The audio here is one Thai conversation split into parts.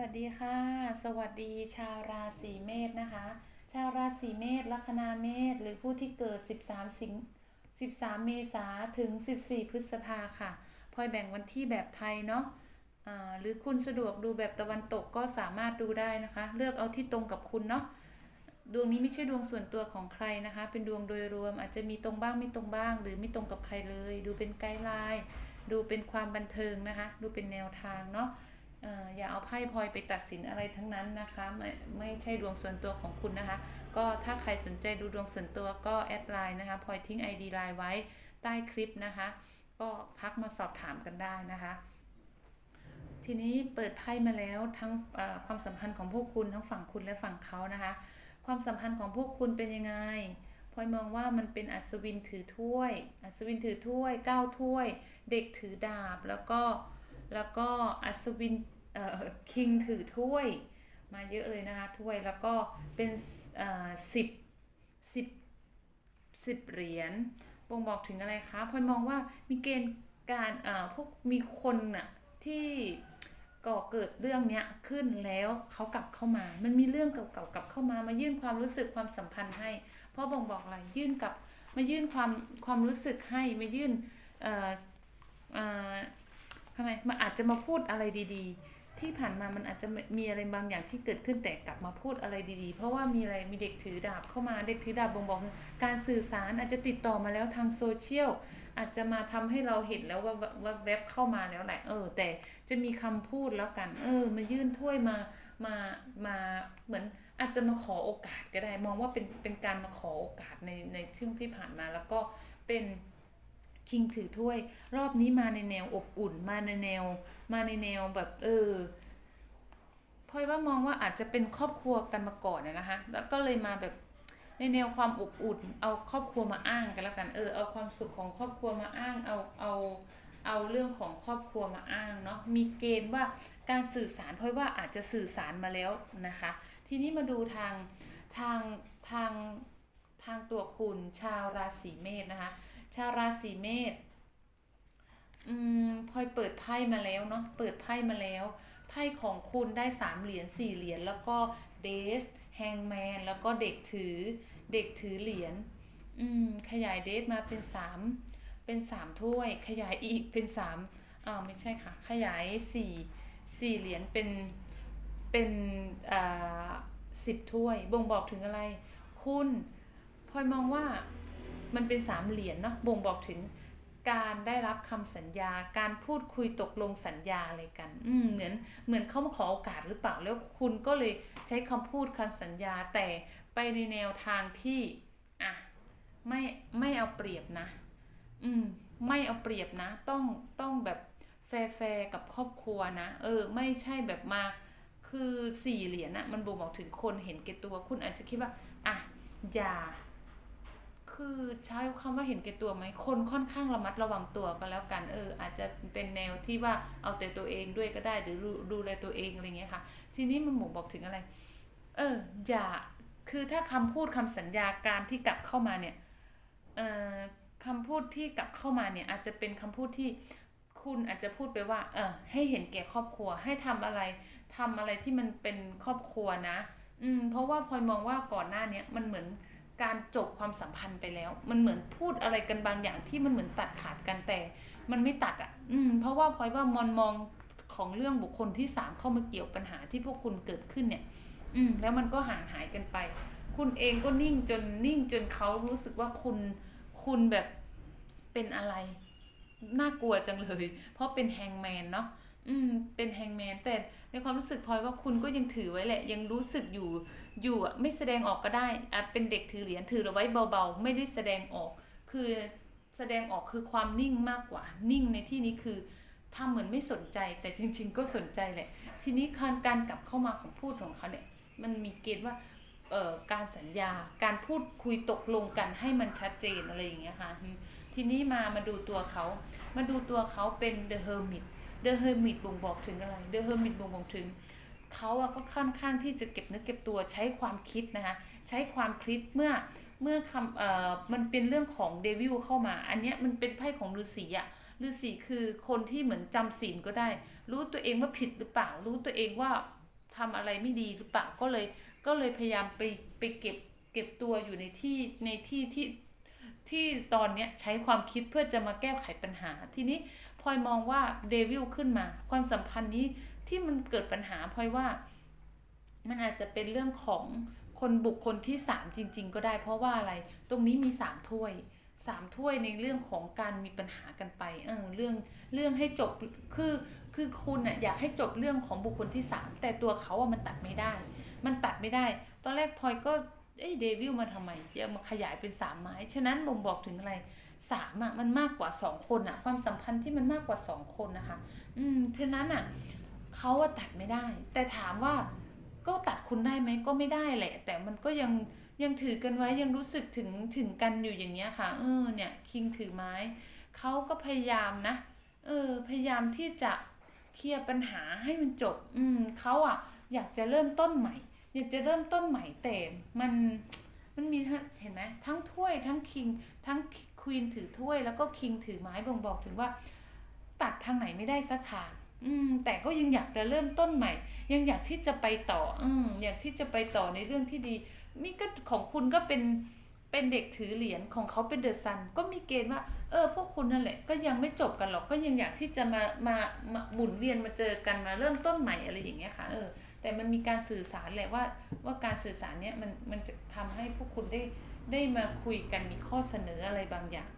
วัสดีค่ะ สวัสดีชาวราศีเมษนะคะ ชาวราศีเมษลัคนาเมษหรือผู้ที่เกิด 13 สิง13 เมษาถึง 14 พฤษภาค่ะพลอยแบ่งวันที่แบบไทยเนาะหรือคุณสะดวกดูแบบตะวันตกก็สามารถดูได้นะคะ เลือกเอาที่ตรงกับคุณเนาะดวงนี้ไม่ใช่ดวงส่วนตัวของใครนะคะ เป็นดวงโดยรวมอาจจะมีตรงบ้างไม่ตรงบ้าง หรือไม่ตรงกับใครเลย ดูเป็นไกด์ไลน์ดูเป็นความบันเทิงนะคะ ดูเป็นแนวทางเนาะ อย่าเอาไพ่พลอยไปตัดสินอะไรทั้งนั้นนะคะ ไม่ไม่ใช่ดวงส่วนตัวของคุณนะคะ ก็ถ้าใครสนใจดูดวงส่วนตัวก็แอดไลน์นะคะพลอยทิ้ง ID ไลน์ไว้ใต้คลิปนะคะ ก็ทักมาสอบถามกันได้นะคะทีนี้เปิดไพ่มาแล้วทั้งความสัมพันธ์ของพวกคุณทั้งฝั่งคุณและฝั่งเขานะคะ ความสัมพันธ์ของพวกคุณเป็นยังไงพลอยมองว่ามันเป็นอัศวินถือถ้วย อัศวินถือถ้วยก้าวถ้วย เด็กถือดาบแล้วก็ แล้วก็อัศวินเอ่อคิงถือถ้วยมาเยอะเลยนะคะถ้วยแล้วก็เป็นเอ่อสิบสิบสิบเหรียญบ่งบอกถึงอะไรคะพลอยมองว่ามีเกณฑ์การเอ่อพวกมีคนน่ะที่ก่อเกิดเรื่องเนี้ยขึ้นแล้วเขากลับเข้ามา มันมีเรื่องเก่าๆกลับเข้ามามายื่นความรู้สึกความสัมพันธ์ให้ เพราะบ่งบอกอะไรยื่นกับมายื่นความความรู้สึกให้มายื่นเอ่อเอ่อ ทำไมมันอาจจะมาพูดอะไรดี ๆ ที่ผ่านมามันอาจจะมีอะไรบางอย่างที่เกิดขึ้นแต่กลับมาพูดอะไรดีๆ เพราะว่ามีอะไรมีเด็กถือดาบเข้ามาเด็กถือดาบบ่งบอกการสื่อสารอาจจะติดต่อมาแล้วทางโซเชียลอาจจะมาทำให้เราเห็นแล้วว่าว่าเว็บเข้ามาแล้วแหละเออ แต่จะมีคำพูดแล้วกัน เออมายื่นถ้วยมามามาเหมือนอาจจะมาขอโอกาสก็ได้ มองว่าเป็นเป็นการมาขอโอกาสในในช่วงที่ผ่านมาแล้วก็เป็น คิงถือถ้วย รอบนี้มาในแนวอบอุ่น มาในแนว มาในแนวแบบเออพลอยว่ามองว่าอาจจะเป็นครอบครัวกันมาก่อนนะนะคะ แล้วก็เลยมาแบบในแนวความอบอุ่น เอาครอบครัวมาอ้างกันแล้วกัน เออ เอาความสุขของครอบครัวมาอ้าง เอาเอาเอาเรื่องของครอบครัวมาอ้างเนาะ มีเกณฑ์ว่าการสื่อสารพลอยว่าอาจจะสื่อสารมาแล้วนะคะ ทีนี้มาดูทางทางทางทางตัวคุณชาวราศีเมษนะคะ ชาวราศีเมษอืมพลอยเปิดไพ่มาแล้วเนาะเปิดไพ่มาแล้ว ไพ่ของคุณได้สามเหรียญสี่เหรียญแล้วก็เดสแฮงแมนแล้วก็เด็กถือเด็กถือเหรียญอืมขยายเดสมาเป็นสามเป็นสามถ้วย ขยายอีกเป็นสามอ้าวไม่ใช่ค่ะ ขยายสี่สี่เหรียญเป็นเป็นอ่าสิบถ้วย บ่งบอกถึงอะไร คุณพลอยมองว่า มันเป็นสามเหรียญเนาะบ่งบอกถึงการได้รับคำสัญญา การพูดคุยตกลงสัญญาอะไรกัน อืเหมือนเหมือนเขามาขอโอกาสหรือเปล่า แล้วคุณก็เลยใช้คำพูดคำสัญญาแต่ไปในแนวทางที่อะไม่ไม่เอาเปรียบนะ อืม ไม่เอาเปรียบนะ ต้องต้องแบบแฟร์กับครอบครัวนะ เออ ไม่ใช่แบบมาคือสี่เหรียญนะมันบ่งบอกถึงคนเห็นแก่ตัว คุณอาจจะคิดว่า อะ อย่า คือใช้คำว่าเห็นแก่ตัวไหมคนค่อนข้างระมัดระวังตัวก็แล้วกัน เออ อาจจะเป็นแนวที่ว่าเอาแต่ตัวเองด้วยก็ได้หรือดูดูแลตัวเองอะไรเงี้ยค่ะ ทีนี้มันบ่งบอกถึงอะไร เออ อย่าคือถ้าคำพูดคำสัญญาการที่กลับเข้ามาเนี่ยเอ่อคำพูดที่กลับเข้ามาเนี่ย อาจจะเป็นคำพูดที่คุณอาจจะพูดไปว่า เออ ให้เห็นแก่ครอบครัวให้ทำอะไรทำอะไรที่มันเป็นครอบครัวนะ อืม เพราะว่าพลอยมองว่าก่อนหน้าเนี้ยมันเหมือน การจบความสัมพันธ์ไปแล้ว มันเหมือนพูดอะไรกันบางอย่างที่มันเหมือนตัดขาดกันแต่ มันไม่ตัดอะ อืม เพราะว่าพลอยว่ามอนมองของเรื่องบุคคลที่สามเข้ามาเกี่ยวปัญหาที่พวกคุณเกิดขึ้นเนี่ย อืม แล้วมันก็ห่างหายกันไป คุณเองก็นิ่งจนนิ่งจนเขารู้สึกว่าคุณคุณแบบเป็นอะไร น่ากลัวจังเลย เพราะเป็นแฮงแมนเนาะ อืมเป็นแฮงแมนแต่ในความรู้สึกพลอยว่าคุณก็ยังถือไว้แหละ ยังรู้สึกอยู่อยู่อะไม่แสดงออกก็ได้อะเป็นเด็กถือเหรียญถือเอาไว้เบาๆ ไม่ได้แสดงออก คือแสดงออกคือความนิ่งมากกว่า นิ่งในที่นี้คือทำเหมือนไม่สนใจแต่จริง ๆ ก็สนใจแหละ ทีนี้การการกลับเข้ามาของพูดของเขาเนี่ย มันมีเกณฑ์ว่าเอ่อการสัญญาการพูดคุยตกลงกันให้มันชัดเจนอะไรอย่างเงี้ยค่ะทีนี้มามาดูตัวเขามาดูตัวเขาเป็น The Hermit The Hermit บ่งบอกถึงอะไร The Hermit บ่งบอกถึงเขาอะก็ค่อนข้างที่จะเก็บเนื้อเก็บตัวใช้ความคิดนะคะใช้ความคิดเมื่อเมื่อคำเอ่อมันเป็นเรื่องของเดวิลเข้ามา อันเนี้ยมันเป็นไพ่ของฤาษีอะฤาษีคือคนที่เหมือนจำศีลก็ได้ รู้ตัวเองว่าผิดหรือเปล่า รู้ตัวเองว่าทำอะไรไม่ดีหรือเปล่าก็เลยก็เลยพยายามไปไปเก็บเก็บตัวอยู่ในที่ในที่ที่ที่ตอนเนี้ยใช้ความคิดเพื่อจะมาแก้ไขปัญหาทีนี้ พลอยมองว่าเดวิลขึ้นมา ความสัมพันธ์นี้ที่มันเกิดปัญหาพลอยว่า มันอาจจะเป็นเรื่องของคนบุคคลที่สามจริง ๆ ก็ได้ เพราะว่าอะไร ตรงนี้มีสามถ้วยสามถ้วยในเรื่องของการมีปัญหากันไป เออเรื่องเรื่องให้จบคือคือคุณน่ะอยากให้จบเรื่องของบุคคลที่สามแต่ตัวเขาอะมันตัดไม่ได้ มันตัดไม่ได้ ตอนแรกพลอยก็เอ้เดวิลมาทำไมจะมาขยายเป็นสามไม้ ฉะนั้นบ่งบอกถึงอะไร สามอะมันมากกว่าสองคนอะ ความสัมพันธ์ที่มันมากกว่าสองคนนะคะ อืมฉะนั้นอะเขาอะตัดไม่ได้ แต่ถามว่าก็ตัดคุณได้ไหมก็ไม่ได้แหละ แต่มันก็ยังยังถือกันไว้ยังรู้สึกถึงถึงกันอยู่อย่างเงี้ยค่ะ เออเนี่ยคิงถือไม้เขาก็พยายามนะ เออพยายามที่จะเคลียร์ปัญหาให้มันจบ อืมเขาอะ อยากจะเริ่มต้นใหม่ อยากจะเริ่มต้นใหม่แต่มันมันมีเห็นไหมทั้งถ้วยทั้งคิงทั้ง วีนถือถ้วย แล้วก็คิงถือไม้บ่งบอกถึงว่า ตัดทางไหนไม่ได้สักทางอืม แต่ก็ยังอยากจะเริ่มต้นใหม่ ยังอยากที่จะไปต่อ อืม อยากที่จะไปต่อในเรื่องที่ดี นี่ก็ของคุณก็เป็นเป็นเด็กถือเหรียญของเขาเป็นเดอะซันก็มีเกณฑ์ว่า เออ พวกคุณนั่นแหละ ก็ยังไม่จบกันหรอกก็ยังอยากที่จะมามามาหมุนเวียนมาเจอกันมาเริ่มต้นใหม่อะไรอย่างเงี้ยค่ะเออแต่มันมีการสื่อสารแหละว่าว่าการสื่อสารเนี้ยมันมันจะทำให้พวกคุณได้ ได้มาคุยกันมีข้อเสนออะไรบางอย่าง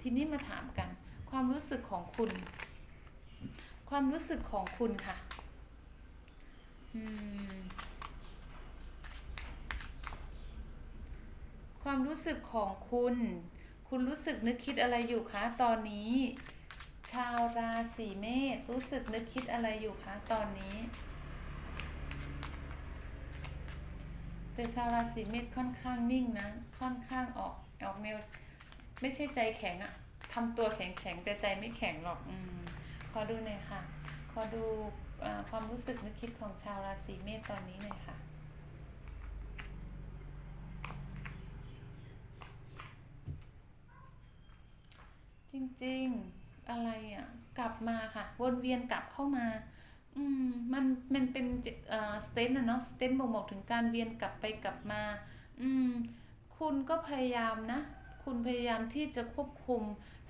ทีนี้มาถามกัน ความรู้สึกของคุณ ความรู้สึกของคุณค่ะความรู้สึกของคุณ คุณรู้สึกนึกคิดอะไรอยู่คะตอนนี้ ชาวราศีเมษรู้สึกนึกคิดอะไรอยู่คะตอนนี้ แต่ชาวราศีเมษค่อนข้างนิ่งนะ ค่อนข้างออกออกแนวไม่ใช่ใจแข็งอะทำตัวแข็งแข็งๆแต่ใจไม่แข็งหรอกอืมขอดูหน่อยค่ะ ขอดูอความรู้สึกนึกคิดของชาวราศีเมษตอนนี้หน่อยค่ะจริงๆ อะไรอะ กลับมาค่ะ วนเวียนกลับเข้ามา อืมมันมันเป็นเอ่อสเตนอะเนาะสเตนบ่งบอกถึงการเวียนกลับไปกลับมา อืม คุณก็พยายามนะ คุณพยายามที่จะควบคุม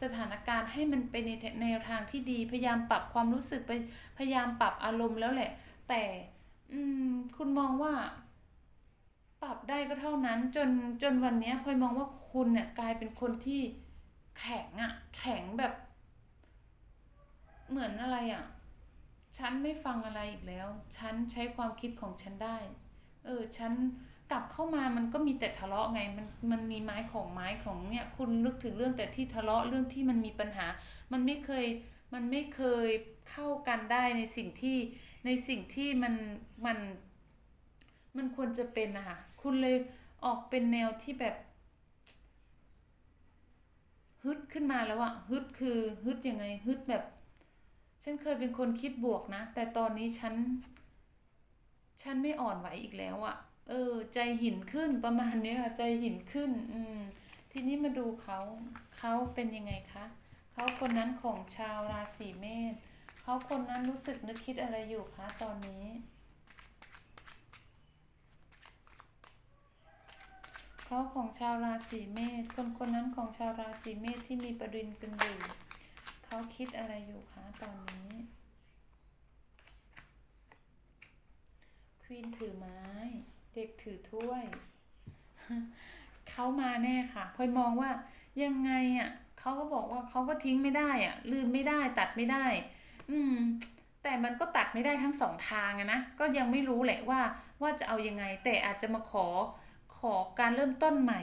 สถานการณ์ให้มันไปในแนวทางที่ดี พยายามปรับความรู้สึกไปพยายามปรับอารมณ์แล้วแหละ แต่ อืม คุณมองว่า ปรับได้ก็เท่านั้น จนจนวันนี้พลอยมองว่าคุณเนี่ยกลายเป็นคนที่แข็งอะแข็งแบบ เหมือนอะไรอะ ฉันไม่ฟังอะไรอีกแล้ว ฉันใช้ความคิดของฉันได้ เออ ฉันกลับเข้ามามันก็มีแต่ทะเลาะไง มันมันมีไม้ของไม้ของเนี่ยคุณนึกถึงเรื่องแต่ที่ทะเลาะเรื่องที่มันมีปัญหา มันไม่เคยมันไม่เคยเข้ากันได้ในสิ่งที่ในสิ่งที่มันมัน มันควรจะเป็นนะคะคุณเลยออกเป็นแนวที่แบบฮึดขึ้นมาแล้วอะฮึดคือฮึดยังไงฮึดแบบ ฉันเคยเป็นคนคิดบวกนะ แต่ตอนนี้ฉัน ฉันไม่อ่อนไหวอีกแล้วอะเออ ใจหินขึ้นประมาณนี้ยอะใจหินขึ้น อืม ทีนี้มาดูเขา เขาเป็นยังไงคะ เขาคนนั้นของชาวราศีเมษเขาคนนั้นรู้สึกนึกคิดอะไรอยู่คะตอนนี้ เขาของชาวราศีเมษคนคนนั้นของชาวราศีเมษที่มีประเด็นกันอยู่ เขาคิดอะไรอยู่คะตอนนี้ควีนถือไม้ เด็กถือถ้วย เขามาแน่ค่ะพลอยมองว่ายังไงอะเขาก็บอกว่าเขาก็ทิ้งไม่ได้อะ ลืมไม่ได้ตัดไม่ได้ อืม แต่มันก็ตัดไม่ได้ทั้งสองทางอะนะก็ยังไม่รู้แหละว่าว่าจะเอายังไง แต่อาจจะมาขอขอการเริ่มต้นใหม่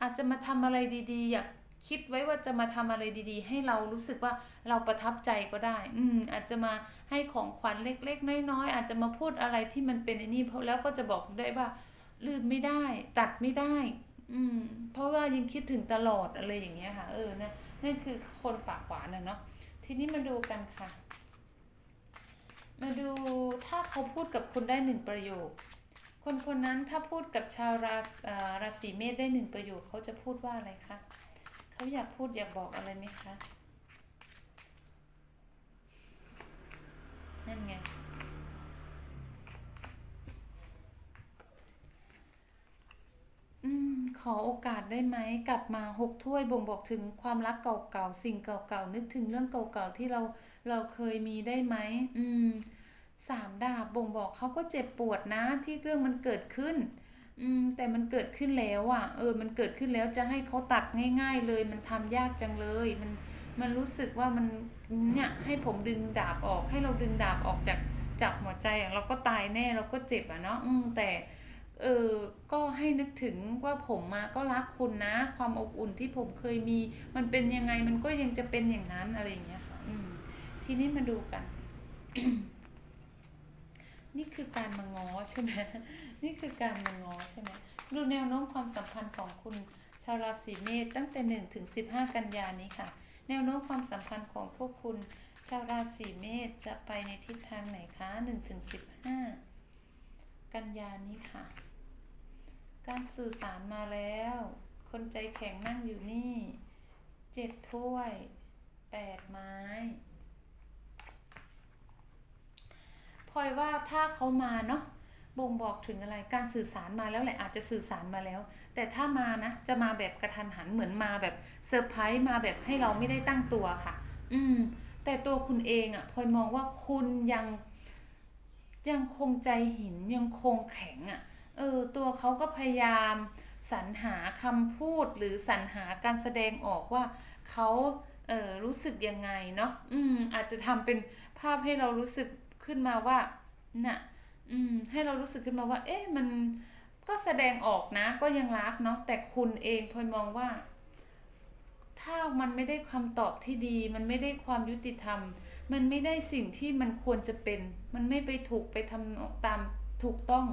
อาจจะมาทำอะไรดีๆ อยาก คิดไว้ว่าจะมาทำอะไรดีๆ ให้เรารู้สึกว่าเราประทับใจก็ได้ อืม อาจจะมาให้ของขวัญเล็ก ๆ น้อยๆอาจจะมาพูดอะไรที่มันเป็นไอ้นี่เพราะแล้วก็จะบอกได้ว่าลืมไม่ได้ ตัดไม่ได้ อืม เพราะว่ายังคิดถึงตลอดอะไรอย่างเงี้ยค่ะ เออนะนั่นคือคนปากหวานนะเนาะทีนี้มาดูกันค่ะ มาดูถ้าเขาพูดกับคุณได้หนึ่งประโยค คนคนนั้นถ้าพูดกับชาวราศีเมษได้หนึ่งประโยคเขาจะพูดว่าอะไรคะ เขาอยากพูดอยากบอกอะไรไหมคะ นั่นไง อืม ขอโอกาสได้ไหม กลับมาหกถ้วยบ่งบอกถึงความรักเก่าๆ สิ่งเก่าๆ นึกถึงเรื่องเก่าๆ ที่เราเราเคยมีได้ไหม อืมสามดาบบ่งบอกเขาก็เจ็บปวดนะที่เรื่องมันเกิดขึ้น อืมแต่มันเกิดขึ้นแล้วอะ เออ มันเกิดขึ้นแล้วจะให้เขาตัดง่าย ๆ เลย มันทำยากจังเลย มันมันรู้สึกว่ามันเนี่ยให้ผมดึงดาบออกให้เราดึงดาบออกจากจากหัวใจอะเราก็ตายแน่เราก็เจ็บอะเนาะอืมแต่เออก็ให้นึกถึงว่าผมมาก็รักคุณนะ ความอบอุ่นที่ผมเคยมี มันเป็นยังไงมันก็ยังจะเป็นอย่างนั้นอะไรอย่างเงี้ยค่ะอืมทีนี้มาดูกัน นี่คือการมาง้อใช่ไหม นี่คือการมางอใช่ไหมดูแนวโน้มความสัมพันธ์ของคุณชาวราศีเมษตั้งแต่หนึ่งถึงสิบห้ากันยานี้ค่ะ แนวโน้มความสัมพันธ์ของพวกคุณชาวราศีเมษจะไปในทิศทางไหนคะหนึ่งถึงสิบห้ากันยานี้ค่ะ การสื่อสารมาแล้ว คนใจแข็งนั่งอยู่นี่เจ็ดถ้วยแปดไม้พลอยว่าถ้าเขามาเนาะ บ่งบอกถึงอะไรการสื่อสารมาแล้วแหละอาจจะสื่อสารมาแล้ว แต่ถ้ามานะจะมาแบบกระทันหันเหมือนมาแบบเซอร์ไพรส์มาแบบให้เราไม่ได้ตั้งตัวค่ะ อืม แต่ตัวคุณเองอะพลอยมองว่าคุณยัง ยังคงใจหินยังคงแข็งอะเออ ตัวเขาก็พยายามสรรหาคำพูดหรือสรรหาการแสดงออกว่าเขาเออรู้สึกยังไงเนาะอืม อาจจะทำเป็นภาพให้เรารู้สึกขึ้นมาว่าน่ะ อืม ให้เรารู้สึกขึ้นมาว่า เอ๊ะมันก็แสดงออกนะ ก็ยังรักเนาะแต่คุณเองพลอยมองว่า ถ้ามันไม่ได้คำตอบที่ดี มันไม่ได้ความยุติธรรม มันไม่ได้สิ่งที่มันควรจะเป็น มันไม่ไปถูกไปทำตามถูกต้อง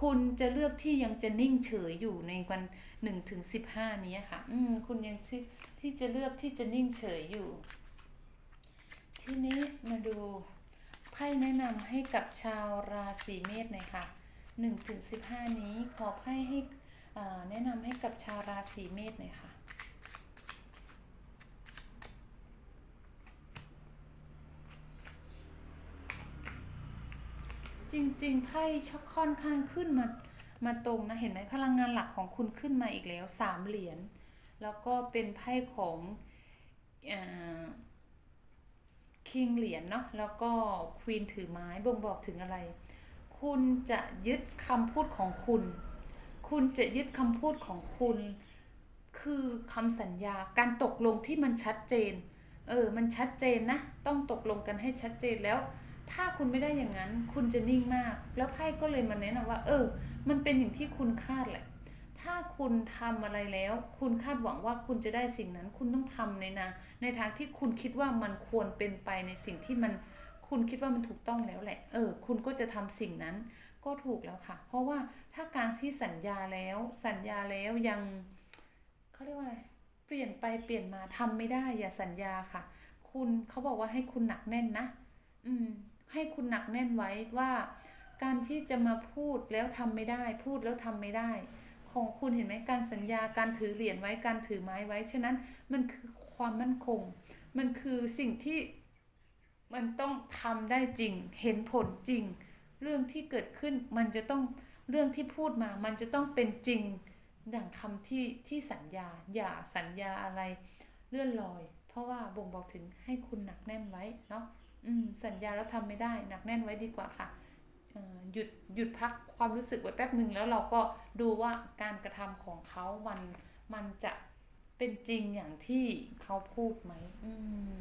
คุณจะเลือกที่ยังจะนิ่งเฉยอยู่ในวันหนึ่งถึงสิบห้านี้ค่ะ อืม คุณยังที่ที่จะเลือกที่จะนิ่งเฉยอยู่ ทีนี้มาดู ไพ่แนะนำให้กับชาวราศีเมษหน่อยค่ะ1ถึง15 นี้ขอไพ่ให้แนะนำให้กับชาวราศีเมษหน่อยค่ะจริงๆไพ่ชอบค่อนข้างขึ้นมามาตรงนะเห็นไหมพลังงานหลักของคุณขึ้นมาอีกแล้วสามเหรียญแล้วก็เป็นไพ่ของอ คิงเหรียญเนาะแล้วก็ควีนถือไม้บ่งบอกถึงอะไร คุณจะยึดคำพูดของคุณ คุณจะยึดคำพูดของคุณ คือคำสัญญาการตกลงที่มันชัดเจน เออ มันชัดเจนนะ ต้องตกลงกันให้ชัดเจนแล้ว ถ้าคุณไม่ได้อย่างนั้น คุณจะนิ่งมาก แล้วไพ่ก็เลยมาแนะนำว่า เออ มันเป็นอย่างที่คุณคาดแหละ ถ้าคุณทำอะไรแล้ว คุณคาดหวังว่าคุณจะได้สิ่งนั้น คุณต้องทำในนะในทางที่คุณคิดว่ามันควรเป็นไปในสิ่งที่มันคุณคิดว่ามันถูกต้องแล้วแหละ เออ คุณก็จะทำสิ่งนั้นก็ถูกแล้วค่ะ เพราะว่าถ้าการที่สัญญาแล้ว สัญญาแล้วยังเขาเรียกว่าอะไร เปลี่ยนไปเปลี่ยนมาทำไม่ได้ อย่าสัญญาค่ะ คุณเขาบอกว่าให้คุณหนักแน่นนะ อืม ให้คุณหนักแน่นไว้ว่า การที่จะมาพูดแล้วทำไม่ได้ พูดแล้วทำไม่ได้ ของคุณเห็นไหมการสัญญาการถือเหรียญไว้การถือไม้ไว้ ฉะนั้นมันคือความมั่นคง มันคือสิ่งที่มันต้องทำได้จริง เห็นผลจริง เรื่องที่เกิดขึ้นมันจะต้องเรื่องที่พูดมา มันจะต้องเป็นจริงดังคำที่ที่สัญญา อย่าสัญญาอะไรเลื่อนลอย เพราะว่าบ่งบอกถึงให้คุณหนักแน่นไว้เนาะสัญญาแล้วทำไม่ได้ หนักแน่นไว้ดีกว่าค่ะ หยุดหยุดพักความรู้สึกไว้แป๊บหนึ่งแล้วเราก็ดูว่าการกระทำของเขามันมันจะเป็นจริงอย่างที่เขาพูดไหมอืม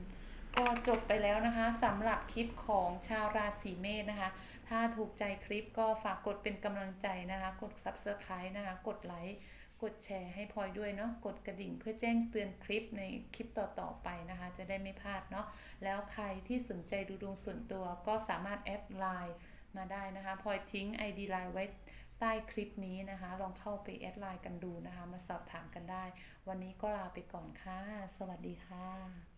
ก็จบไปแล้วนะคะสำหรับคลิปของชาวราศีเมษนะคะ ถ้าถูกใจคลิปก็ฝากกดเป็นกำลังใจนะคะ กด subscribe นะคะ กดไลค์กดแชร์ให้พลอยด้วยเนาะกดกระดิ่งเพื่อแจ้งเตือนคลิปในคลิปต่อ ๆ ไปนะคะ จะได้ไม่พลาดเนาะแล้วใครที่สนใจดูดวงส่วนตัวก็สามารถแอดไลน์ มาได้นะคะพลอยทิ้ง ID Line ไว้ใต้คลิปนี้นะคะ ลองเข้าไปแอดไลน์กันดูนะคะ มาสอบถามกันได้ วันนี้ก็ลาไปก่อนค่ะ สวัสดีค่ะ